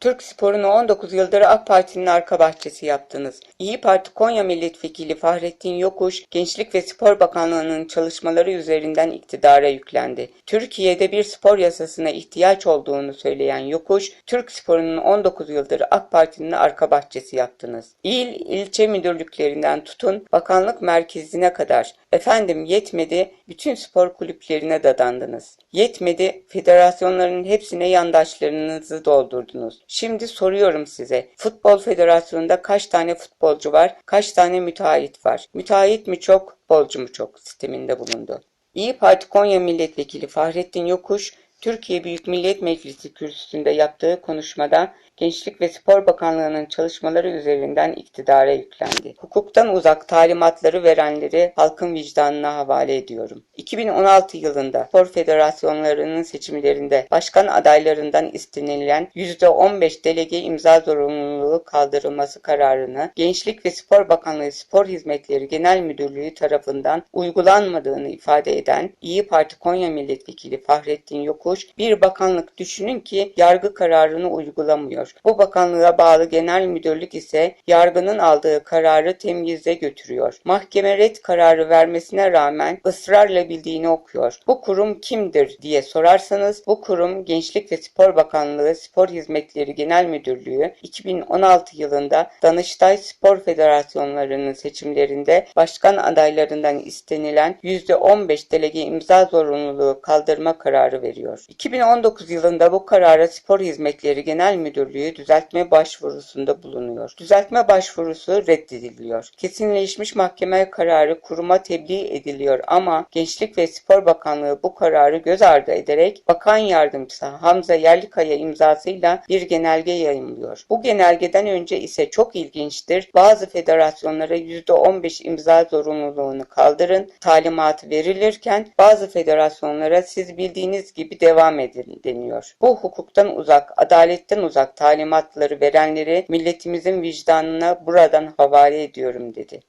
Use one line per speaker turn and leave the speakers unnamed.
Türk sporunu 19 yıldır AK Parti'nin arka bahçesi yaptınız. İyi Parti Konya Milletvekili Fahrettin Yokuş, Gençlik ve Spor Bakanlığı'nın çalışmaları üzerinden iktidara yüklendi. Türkiye'de bir spor yasasına ihtiyaç olduğunu söyleyen Yokuş, Türk sporunun 19 yıldır AK Parti'nin arka bahçesi yaptınız. İl, ilçe müdürlüklerinden tutun, bakanlık merkezine kadar. Efendim yetmedi, bütün spor kulüplerine dadandınız. Yetmedi, federasyonların hepsine yandaşlarınızı doldurdunuz. Şimdi soruyorum size, Futbol Federasyonu'nda kaç tane futbolcu var, kaç tane müteahhit var? Müteahhit mi çok, futbolcu mu çok sisteminde bulundu. İyi Parti Konya Milletvekili Fahrettin Yokuş, Türkiye Büyük Millet Meclisi kürsüsünde yaptığı konuşmada Gençlik ve Spor Bakanlığı'nın çalışmaları üzerinden iktidara yüklendi. Hukuktan uzak talimatları verenleri halkın vicdanına havale ediyorum. 2016 yılında spor federasyonlarının seçimlerinde başkan adaylarından istenilen %15 delege imza zorunluluğu kaldırılması kararını Gençlik ve Spor Bakanlığı Spor Hizmetleri Genel Müdürlüğü tarafından uygulanmadığını ifade eden İyi Parti Konya Milletvekili Fahrettin Yokuş, bir bakanlık düşünün ki yargı kararını uygulamıyor. Bu bakanlığa bağlı genel müdürlük ise yargının aldığı kararı temyize götürüyor. Mahkeme red kararı vermesine rağmen ısrarla bildiğini okuyor. Bu kurum kimdir diye sorarsanız bu kurum Gençlik ve Spor Bakanlığı Spor Hizmetleri Genel Müdürlüğü 2016 yılında Danıştay Spor Federasyonlarının seçimlerinde başkan adaylarından istenilen %15 delege imza zorunluluğu kaldırma kararı veriyor. 2019 yılında bu karara Spor Hizmetleri Genel Müdürlüğü düzeltme başvurusunda bulunuyor. Düzeltme başvurusu reddediliyor. Kesinleşmiş mahkeme kararı kuruma tebliğ ediliyor ama Gençlik ve Spor Bakanlığı bu kararı göz ardı ederek Bakan Yardımcısı Hamza Yerlikaya imzasıyla bir genelge yayımlıyor. Bu genelgeden önce ise çok ilginçtir. Bazı federasyonlara %15 imza zorunluluğunu kaldırın talimatı verilirken bazı federasyonlara siz bildiğiniz gibi devam edin deniyor. Bu hukuktan uzak, adaletten uzak talimatları verenleri milletimizin vicdanına buradan havale ediyorum dedi.